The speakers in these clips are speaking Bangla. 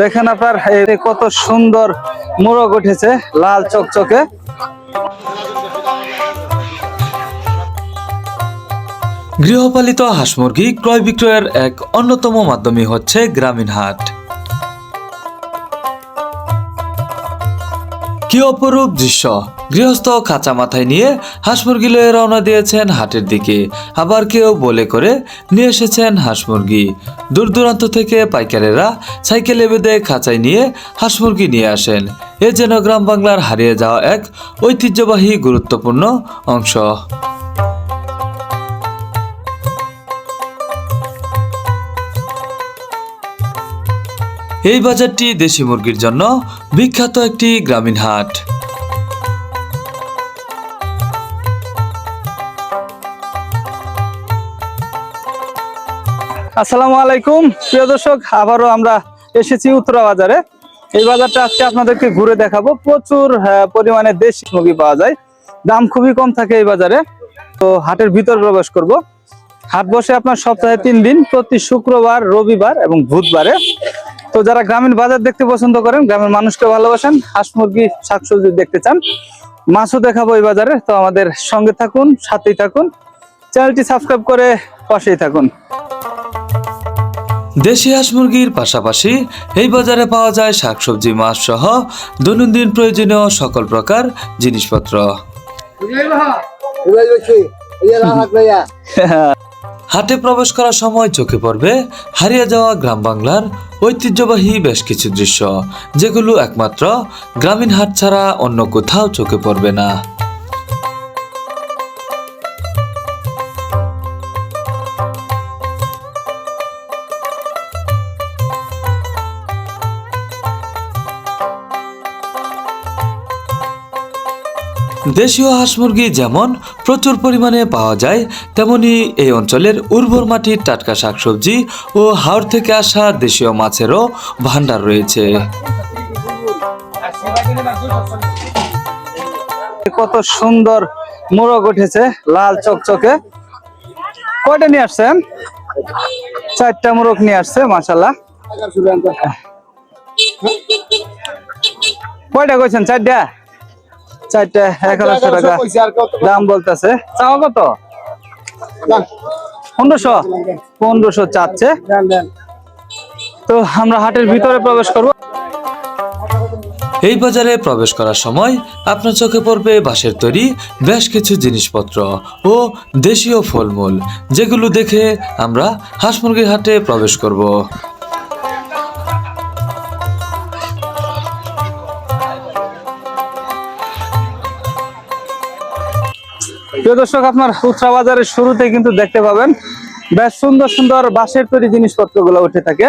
দেখেন আপনার কত সুন্দর মোরগ উঠেছে, লাল চকচকে। গৃহপালিত হাঁস মুরগি ক্রয় বিক্রয়ের এক অন্যতম মাধ্যমই হচ্ছে গ্রামীণ হাট। কি অপরূপ দৃশ্য? গৃহস্থ খাঁচা মাথায় নিয়ে হাঁস মুরগি লয়ে রওনা দিয়েছেন হাটের দিকে। আবার কেউ বলে করে নিয়ে এসেছেন হাঁস মুরগি দূর দূরান্ত থেকে পাইকারেরা সাইকেলে বেঁধে খাঁচায় নিয়ে হাঁস মুরগি নিয়ে আসেন। এ যেন গ্রাম বাংলার হারিয়ে যাওয়া এক ঐতিহ্যবাহী, গুরুত্বপূর্ণ অংশ। এই বাজারটি দেশি মুরগির জন্য বিখ্যাত একটি গ্রামীণ হাট। আসসালামু আলাইকুম। প্রিয় দর্শক, আবারও আমরা এসেছি উত্তরা বাজারে। এই বাজারটা আজকে আপনাদেরকে ঘুরে দেখাবো। প্রচুর পরিমাণে দেশি মুরগি পাওয়া যায়। দাম খুবই কম থাকে এই বাজারে। তো হাটের ভিতর প্রবেশ করব। হাট বসে আপনার সপ্তাহে তিন দিন, প্রতি শুক্রবার, রবিবার এবং বুধবারে। তো যারা গ্রামীণ বাজার দেখতে পছন্দ করেন গ্রামের মানুষকে ভালোবাসেন হাঁস মুরগি শাকসবজি দেখতে চান মাছও দেখাবো এই বাজারে। তো আমাদের সঙ্গে থাকুন সাথেই থাকুন চ্যানেলটি সাবস্ক্রাইব করে পাশেই থাকুন। দেশি হাঁস মুরগির পাশাপাশি এই বাজারে পাওয়া যায় শাকসবজি মাছ সহ দৈনন্দিন প্রয়োজনীয় সকল প্রকার জিনিসপত্র। হাটে প্রবেশ করার সময় চোখে পড়বে হারিয়ে যাওয়া গ্রাম বাংলার ঐতিহ্যবাহী বেশ কিছু দৃশ্য, যেগুলো একমাত্র গ্রামীণ হাট ছাড়া অন্য কোথাও চোখে পড়বে না। দেশীয় হাঁস মুরগি যেমন প্রচুর পরিমাণে পাওয়া যায়, তেমনি এই অঞ্চলের উর্বর মাটির টাটকা শাকসবজি ও হাওড় থেকে আসা দেশীয় মাছেরও ভাণ্ডার রয়েছে। কত সুন্দর মোরগ উঠেছে, লাল চকচকে। কয়টা নিয়ে আসছেন চারটা মোরগ নিয়ে আসছে মাসাল্লাহ কয়টা কইছেন, চারটা? চারটা এক হাজার টাকা। দাম বলতেছে। চাওয়া কত? পনেরোশো? পনেরোশো চাচ্ছে। তো আমরা হাটের ভিতরে প্রবেশ করব। এই বাজারে প্রবেশ করার সময় আপনার চোখে পড়বে বাঁশের তৈরি বেশ কিছু জিনিসপত্র ও দেশীয় ফলমূল যেগুলো দেখে আমরা হাঁস মুরগির হাটে প্রবেশ করব। প্রিয় দর্শক আপনার উত্তরা বাজারের শুরুতে কিন্তু দেখতে পাবেন বেশ সুন্দর সুন্দর বাঁশের তৈরি জিনিসপত্রগুলো উঠে থাকে।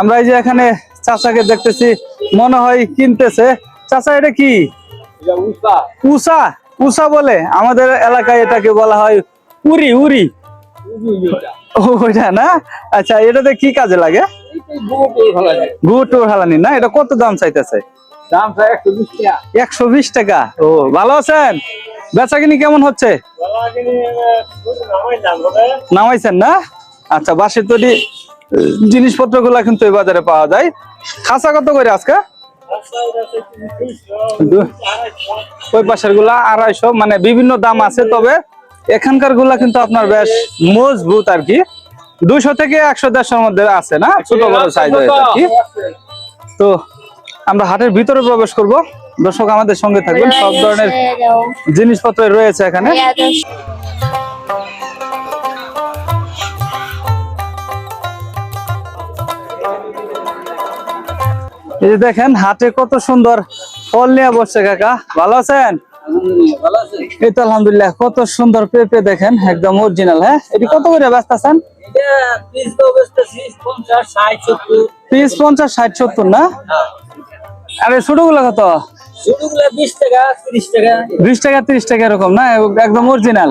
আমরা এই যে এখানে চাচাকে দেখতেছি মনে হয় কিনতেছে। চাচা এটা কি? উষা। উষা? বলে? আমাদের এলাকায় এটাকে বলা হয় উরি উরি ওইটা না? আচ্ছা এটাতে কি কাজে লাগে? গুড় টুর হালানি না? এটা কত দাম চাইতেছে? একশো বিশ টাকা। ও ভালো আছেন? বেচা কিনি কেমন হচ্ছে? নামাইছেন না? আচ্ছা বাসের তৈরি জিনিসপত্রগুলা কিন্তু এই বাজারে পাওয়া যায়। খাসা কত করে আজকে? ওই পাশেরগুলা আড়াইশো। মানে বিভিন্ন দাম আছে তবে এখানকারগুলা কিন্তু আপনার বেশ মজবুত আর কি। দুইশো থেকে একশো দেড়শোর মধ্যে আছে না? ছোট বড় সাইজ হয়েছে আর কি। তো আমরা হাটের ভিতরে প্রবেশ করব। দর্শক আমাদের সঙ্গে থাকবেন সব ধরনের জিনিসপত্র রয়েছে এখানে। এই যে দেখেন হাটে কত সুন্দর ফল নিয়ে বসছে কাকা। ভালো আছেন? এই তো আলহামদুলিল্লাহ কত সুন্দর পেঁপে দেখেন একদম অরিজিনাল হ্যাঁ? এটি কত করে ব্যস্ত আছেন? পিস পঞ্চাশ ষাট সত্তর। না? আরে ছোটগুলো কত বিশ টাকা ত্রিশ টাকা। এরকম না? একদম অরিজিনাল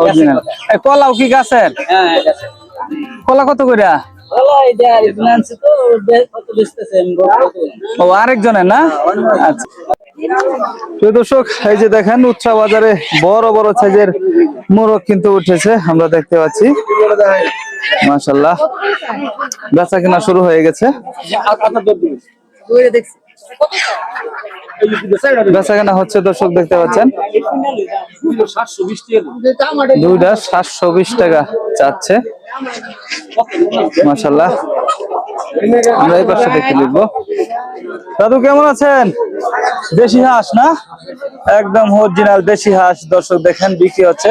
অরিজিনাল কলাও কি গাছের? কলা কত করে ও আরেকজনের না? আচ্ছা। প্রিয় দর্শক এই যে দেখেন উৎসা বাজারে বড় বড় সাইজের মোরগ কিন্তু উঠেছে আমরা দেখতে পাচ্ছি। মাশাল্লাহ বেচা কিনা শুরু হয়ে গেছে। বেচা কেনা হচ্ছে দর্শক দেখতে পাচ্ছেন। দুইটা সাতশো বিশ টাকা চাচ্ছে। মাশাল্লাহ আমরা এই পাশে দেখে লিখব দাদু, কেমন আছেন? দেশি হাঁস না? একদম অরিজিনাল দেশি হাঁস। দর্শক দেখেন, বিক্রি হচ্ছে।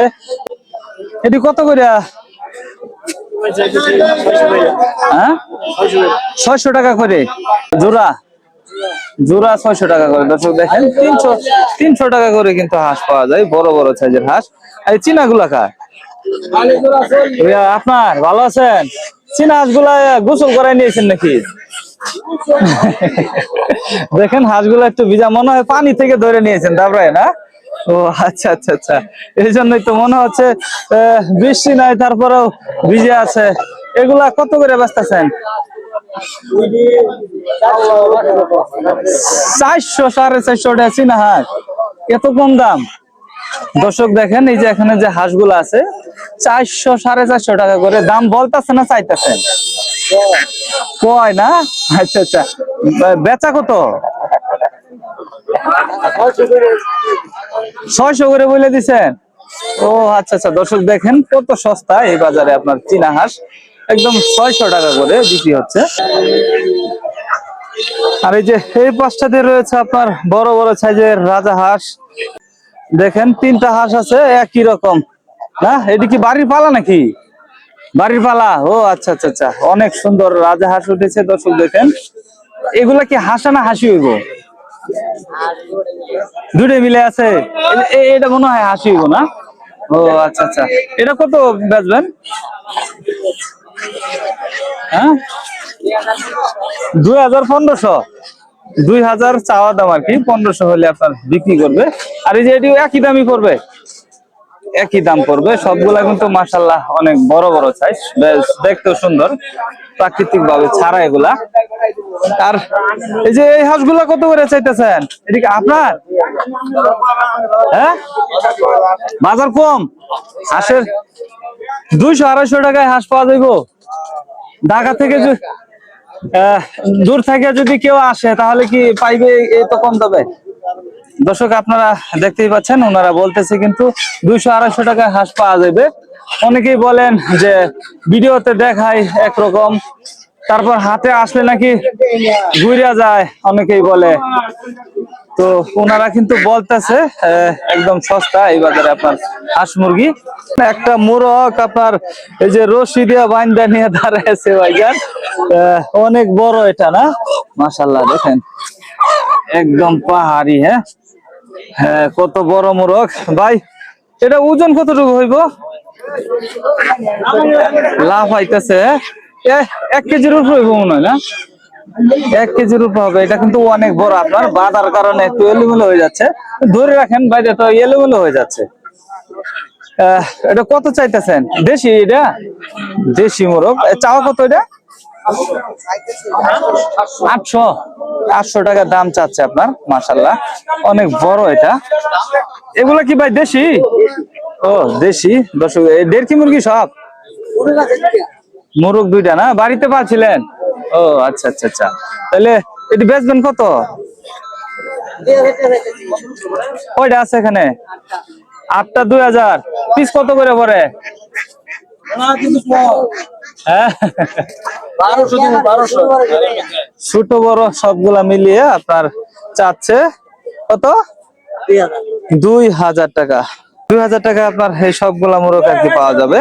এটি কত করে? হ্যাঁ? ছয়শো টাকা করে। জোড়া? জোড়া ছয়শো টাকা করে। দর্শক দেখেন, তিনশো তিনশো টাকা করে কিন্তু হাঁস পাওয়া যায়, বড় বড় সাইজের হাঁস। এই চীনা গুলা কার আপনার ভালো আছেন? চীনা হাঁসগুলা গোসল করাই নিয়েছেন নাকি? দেখেন, হাঁসগুলো একটু ভিজা, মনে হয় পানি থেকে ধরে নিয়েছেন তারপরে না? ও আচ্ছা আচ্ছা আচ্ছা। এই জন্যই তো মনে হচ্ছে বৃষ্টি নাই, তারপরেও ভিজে আছে। এগুলা কত করে বেচতেছেন? চারশো সাড়ে চারশো টাকা চীনা হাঁস। এত কম দাম। দর্শক দেখেন, এই যে এখানে যে হাঁসগুলো আছে, চারশো সাড়ে চারশো টাকা করে দাম বলতেছে না চাইতেছেন কয় না? আচ্ছা আচ্ছা। বেচা কত? ছয়শো করে বলে দিছেন। ও আচ্ছা আচ্ছা। দর্শক দেখেন, কত সস্তা এই বাজারে আপনার চীনা হাঁস। একদম ছয়শো টাকা করে বিক্রি হচ্ছে। আর এই যে এই পাঁচটাতে রয়েছে আপনার বড় বড় সাইজের রাজা হাঁস। দেখেন, তিনটা হাঁস আছে, একই রকম। না, এটি কি বাড়ির পালা নাকি? বাড়ির পালা? ও আচ্ছা আচ্ছা আচ্ছা। অনেক সুন্দর রাজা হাঁস উঠেছে, দর্শক দেখেন। এগুলা কি হাসা না হাসি হইব? দুটো মিলে আছে। এটা মনে হয় হাসি হইব না? ও আচ্ছা আচ্ছা। এটা কত বেচবেন? হ্যাঁ? দুই হাজার পনেরোশো। দুই হাজার চাওয়া দাম আর কি, পনেরোশো হলে আপনার বিক্রি করবে। আর এই যে এটি একই দামই করবে একই দাম পড়বে। সবগুলা কিন্তু মাসাল্লাহ অনেক বড় বড় সাইজ বেশ দেখতেও সুন্দর। প্রাকৃতিক ভাবে ছাড়া এগুলা। আর এই যে এই হাঁসগুলা কত করে চাইতেছেন? এদিকে আপনার? হ্যাঁ? বাজার কম। হাঁসের দুইশো আড়াইশো টাকায় হাঁস পাওয়া যাইব ঢাকা থেকে দূর থেকে যদি কেউ আসে, তাহলে কি পাইবে? এই তো কম দামে। দর্শক, আপনারা দেখতেই পাচ্ছেন, ওনারা বলতেছে কিন্তু দুইশো আড়াইশো টাকায় হাঁস পাওয়া যাবে। অনেকেই বলেন যে ভিডিওতে দেখায় একরকম, তারপর হাতে আসলে নাকি ঘুরিয়া যায়, অনেকেই বলে। তো ওনারা কিন্তু বলতেছে একদম সস্তা এই বাজারে আপনার হাঁস মুরগি। একটা মোরগ আপনার এই যে রশি দিয়া বাইন্দা নিয়ে দাঁড়ায় আছে ভাইজান অনেক বড় এটা না? মাশাল্লাহ দেখেন। একদম পাহাড়ি হ্যাঁ? হ্যাঁ কত বড় মোরগ। ভাই, এটা ওজন কতটুকু হইব? লাভ আইতেছে। এক কেজির উপর মনে হয় না? এক কেজির উপর হবে। এটা কিন্তু অনেক বড় আপনার। বাঁধার কারণে একটু এলোমেলো হয়ে যাচ্ছে। ধরে রাখেন বাইরে তো এলোমেলো হয়ে যাচ্ছে। এটা কত চাইতেছেন? দেশি এটা? দেশি মোরগ। চাওয়া কত এটা? আটশো। আটশো টাকা দাম চাচ্ছে আপনার মাসাল্লাহ অনেক বড় এটা। এগুলা কি ভাই দেশি? ও দেশি? দর্শক এই দেড়কি মুরগি সব? মোরগ দুইটা না? বাড়িতে পাচ্ছিলেন? ও আচ্ছা আচ্ছা আচ্ছা। তাহলে এটি বেচবেন কত? কয়টা আছে এখানে? আটটা দুই হাজার। পিস কত করে পরে হ্যাঁ। ছোট বড় সবগুলা মিলিয়ে আপনার চাচ্ছে কত? দুই হাজার টাকা। দুই হাজার টাকা আপনার এই সবগুলা মোরগ আর কি পাওয়া যাবে।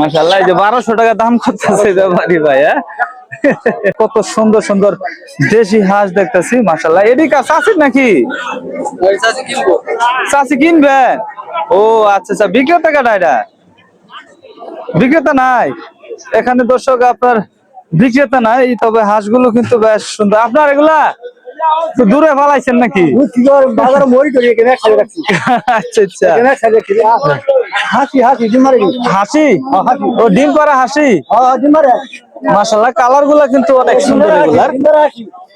মাসাল্লাহ এই যে বারোশো টাকা দাম করতেছে বাড়ি ভাই হ্যাঁ? কত সুন্দর সুন্দর দেশি হাঁস দেখতেছি মাসাল্লাহ এদিকে চাষির নাকি? চাষি কিনবেন? ও আচ্ছা আচ্ছা বিক্রেতা কাটা এটা? বিক্রেতা নাই? এখানে দর্শক আপনার বিক্রেতা নাই তবে হাঁসগুলো কিন্তু বেশ সুন্দর। আপনার এগুলা? তো দূরে ফালাইছেন নাকি? আচ্ছা আচ্ছা। হাসি হাসি হাসি? ও ডিম পাড়া হাসি? হ্যাঁ ডিমারে মাশাল্লাহ কালারগুলা কিন্তু অনেক সুন্দর এগুলার।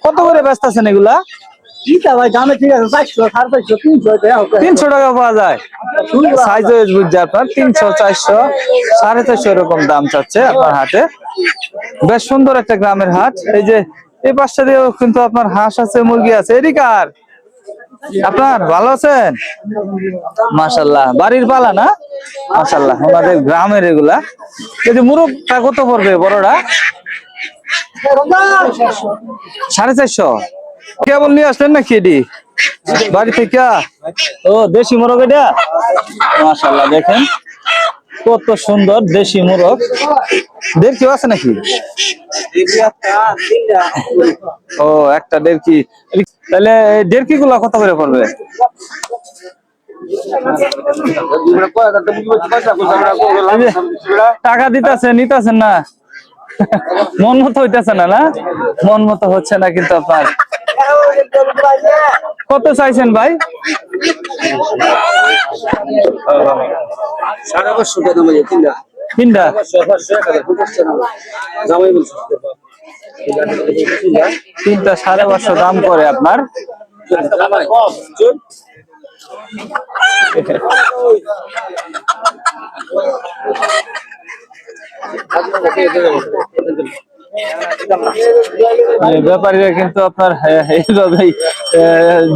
কত করে ব্যস্ত আছেন এগুলা তিনশো টাকা পাওয়া যায়। সাইজ বুঝছে আপনার তিনশো চারশো সাড়ে চারশো এরকম দাম চাচ্ছে আপনার হাটে। বেশ সুন্দর একটা গ্রামের হাট। এই যে এই পাশটা দিয়েও কিন্তু আপনার হাঁস আছে, মুরগি আছে। এদিকার আপনার ভালো আছেন? মাশাল্লাহ বাড়ির পালা না? মাশাল্লাহ আমাদের গ্রামের এগুলা। এই মুরগটা কত পড়বে বড়টা? সাড়ে চারশো। কেবল নিয়ে আসলেন নাকি এটি? বাড়ি থেকে ও, দেশি মোরগ এটা? মাশাল্লাহ দেখেন। কত সুন্দর দেশি মোরগ। দেড় আছে নাকি? ও, একটা দেড় কি। তাহলে দেড় কি গুলা কত করে পড়বে? টাকা দিতেছে, নিতেছেন না? মন মতো হইতেছে না না? মন মতো হচ্ছে না কিন্তু আপনার। কত চাইছেন ভাই? তিনটা। তিনটা জামাই বলছে তিনটা সাড়ে পাঁচশো দাম করে আপনার। ব্যাপারীরা কিন্তু আপনার এইভাবেই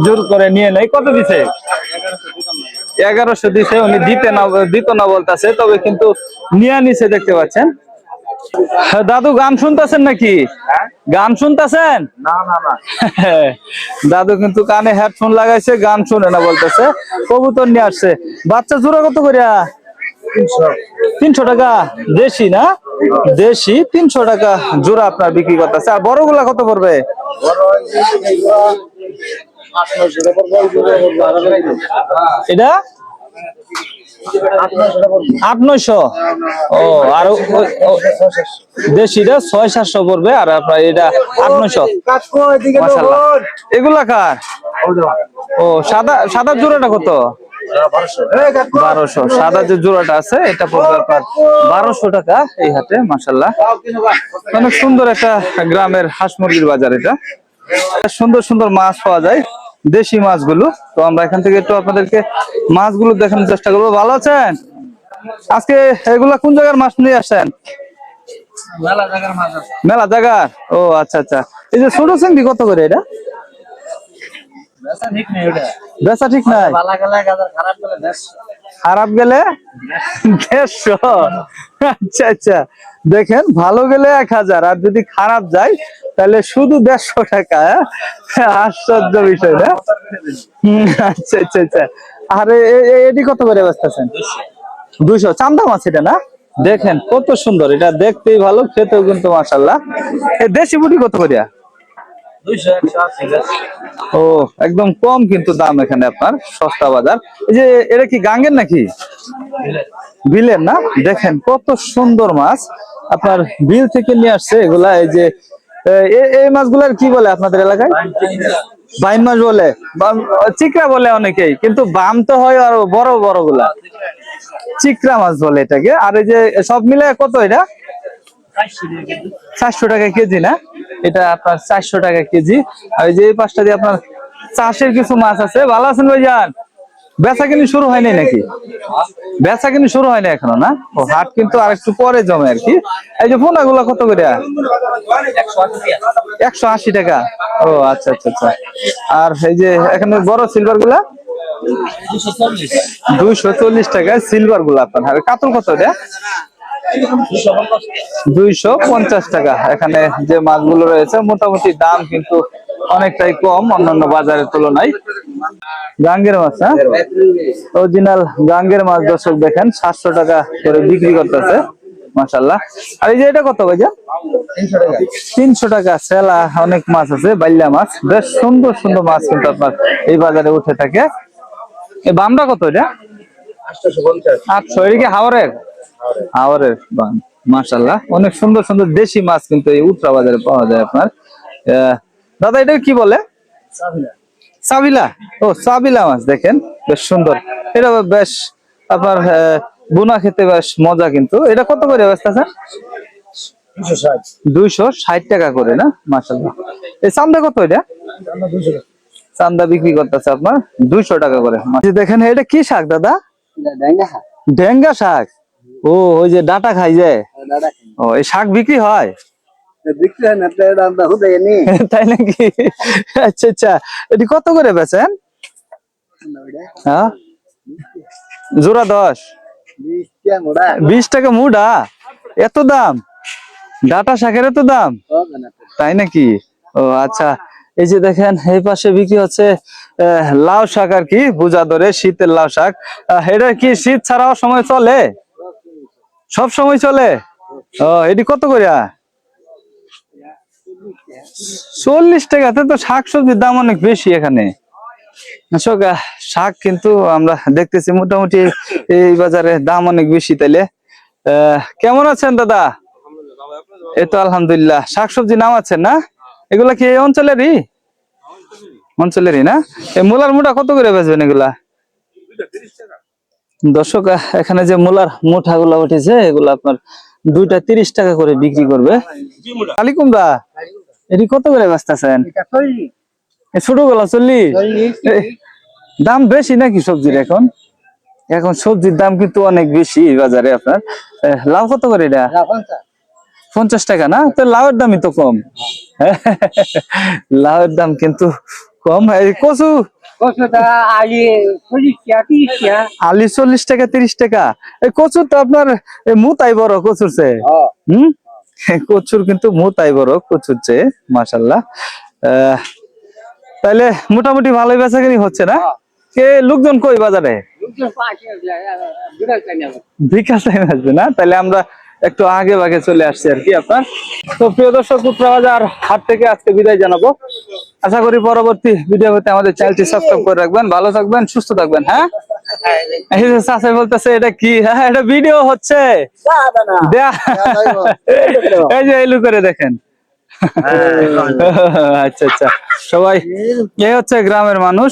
জোর করে নিয়ে নেয়। কত দিছে? এগারোশো দিছে উনি দিতে না দিত না বলতেছে তবে কিন্তু নিয়ে নিছে দেখতে পাচ্ছেন। হ্যাঁ, দাদু গান শুনতেছেন নাকি? গান শুনতেছেন? না না না। দাদু কিন্তু কানে হেডফোন লাগাইছে গান শুনে না বলতেছে। কবুতর নিয়ে আসছে। বাচ্চা জোড়া কত করিয়া তিনশো টাকা। দেশি না? দেশি তিনশো টাকা জোড়া আপনার বিক্রি করতেছে। আর বড়গুলা কত পড়বে? এটা? আট নয়শো ও আর দেশিটা ছয় সাতশো পড়বে, আর আপনার এটা আট নয়শো। এগুলা কার? ও, সাদা সাদা জোড়াটা কত? বারোশো। সাদা যে জোড়াটা আছে এটা পড়বে আপনার বারোশো টাকা এই হাটে মাসাল্লাহ অনেক সুন্দর একটা গ্রামের হাঁস মুরগির বাজার এটা। সুন্দর সুন্দর মাছ পাওয়া যায় দেশি মাছগুলো। তো আমরা এখান থেকে একটু আপনাদেরকে মাছগুলো দেখানোর চেষ্টা করব। ভালো আছেন? আজকে এগুলা কোন জায়গার মাছ নিয়ে আসেন মেলা জায়গার? ও আচ্ছা আচ্ছা। এই যে ছোট চিংড়ি কত করে এটা? বেচা ঠিক নাই খারাপ গেলে দেড়শো। আচ্ছা আচ্ছা। দেখেন ভালো গেলে এক হাজার আর যদি খারাপ যায় তাহলে শুধু দেড়শো টাকা হ্যাঁ? আশ্চর্য বিষয় না? আচ্ছা আচ্ছা আচ্ছা। আর এটি কত করে বেচতেছেন? দুইশো। চান্দা মাছ এটা না? দেখেন কত সুন্দর। এটা দেখতেই ভালো খেতেও কিন্তু মাসাল্লাহ দেশি বুটি কত করিয়া? ও, একদম কম কিন্তু দাম এখানে আপনার, সস্তা বাজার। এই যে, এটা কি গাঙ্গের নাকি? বিলের না? দেখেন কত সুন্দর মাছ। আপনার বিল থেকে নিয়ে আসছে এগুলা, এই যে এই মাছগুলার কি বলে আপনাদের এলাকায়? বাইন মাছ বলে। চিকরা বলে অনেকেই, কিন্তু বাম তো হয় আর বড় বড়গুলা চিকরা মাছ বলে এটাকে। আর এই যে, সব মিলে কত এটা? চারশো টাকা কেজি না? এটা আপনার চারশো টাকা কেজি। আর যে পাশটা দিয়ে আপনার চাষের কিছু মাছ আছে। ভালো আছেন ভাইজান? বেচা কিনি শুরু হয়নি নাকি? বেচা কিনি শুরু হয়নি এখনও, না? ও, হাট কিন্তু আর একটু পরে জমে আর কি। এই যে পোনা গুলা কত করে? একশো আশি টাকা। ও আচ্ছা আচ্ছা আচ্ছা। আর এই যে এখানে বড় সিলভারগুলা দুইশো চল্লিশ টাকা সিলভারগুলা আপনার কাতল কত এটা? দুইশো পঞ্চাশ টাকা। এখানে যে মাছগুলো রয়েছে, মোটামুটি দাম কিন্তু অনেকটাই কম অন্যান্য বাজারের তুলনায়। গাঙ্গের মাছ হ্যাঁ? অরিজিনাল গাঙ্গের মাছ, দর্শক দেখেন, সাতশো টাকা করে বিক্রি করতেছে মাসাল্লাহ আর এই যে এটা কত তিনশো টাকা। অনেক মাছ আছে মাছ। বেশ সুন্দর সুন্দর মাছ কিন্তু আপনার এই বাজারে উঠে থাকে। এই কত এটা? হাওড়ের হাওড়ের বাম মাশাল্লাহ অনেক সুন্দর সুন্দর দেশি মাছ কিন্তু এই উত্তরা বাজারে পাওয়া যায় আপনার। আহ, দাদা এটা কি বলে? সাবিলা। ও সাবিলা মাছ দেখেন বেশ সুন্দর। এটা বেশ আপনার বুনা খেতে বেশ মজা কিন্তু। এটা কত করে ষাট। দুইশো ষাট টাকা করে না? মাসাল্লাহ এই চান্দা কত এটা? চান্দা বিক্রি করতেছে আপনার দুইশো টাকা করে। দেখেন এটা কি শাক দাদা? ডেঙ্গা শাক। ও ওই যে ডাটা খাই যে? ও এই শাক বিক্রি হয়? বিক্রি হয় না তাই নাকি? আচ্ছা আচ্ছা। এটি কত করে বেচেন? হ্যাঁ? জোড়া দশ। বিশ টাকা মোড়া? এত দাম? ডাটা শাকের এত দাম। তাই নাকি? ও আচ্ছা। এই যে দেখেন এই পাশে বিক্রি হচ্ছে লাউ শাক আর কি বুঝা ধরে শীতের লাউ শাক। এটা কি শীত ছাড়াও সময় চলে? সব সময় চলে? ও, এটি কত করিয়া চল্লিশ টাকাতে তো শাক সবজির দাম অনেক বেশি এখানে। শাক কিন্তু আমরা দেখতেছি মোটামুটি এই বাজারে দাম অনেক বেশি তাইলে। কেমন আছেন দাদা? এই তো আলহামদুলিল্লাহ। শাকসবজি নাম আছেন না? এগুলা কি এই অঞ্চলেরই? অঞ্চলেরই না? এই মূলার মোটা কত করে বেচবেন এগুলা? দর্শক এখানে যে মূলার মুঠা গুলা উঠেছে এগুলা আপনার দুইটা তিরিশ টাকা করে বিক্রি করবে। কালী কুমড়া এটি কত করে বেচতেছেন? ছোটগুলা চল্লিশ? চল্লিশ। দাম বেশি নাকি সবজির এখন? এখন সবজির দাম কিন্তু অনেক বেশি বাজারে আপনার। লাউ কত করে এটা? পঞ্চাশ। টাকা না? তো লাউয়ের দামই তো কম। লাউয়ের দাম কিন্তু কম। কচু আলি চল্লিশ টাকা তিরিশ টাকা। আলি চল্লিশ টাকা তিরিশ টাকা। এই কচু তো আপনার মুতাই বড় কচুর চেয়ে হ্যাঁ। হম? কচুর কিন্তু মুতাই বড় কচুর চেয়ে মাসাল্লাহ তাইলে মোটামুটি ভালোই বেচাকেনি হচ্ছে না? কে লোকজন কই বাজারে? টাইম আসবে না? তাহলে আমরা একটু আগে ভাগে চলে আসছে আর কি আপনার। তো প্রিয় দর্শক বাজার হাট থেকে আজকে বিদায় জানাব। আশা করি পরবর্তী ভিডিও হতে আমাদের চ্যানেলটি সাবস্ক্রাইব করে রাখবেন ভালো থাকবেন সুস্থ থাকবেন হ্যাঁ? এই বলতেছে এটা কি? হ্যাঁ এটা ভিডিও হচ্ছে। এই যে এলু করে দেখেন। আচ্ছা আচ্ছা। সবাই এই হচ্ছে গ্রামের মানুষ।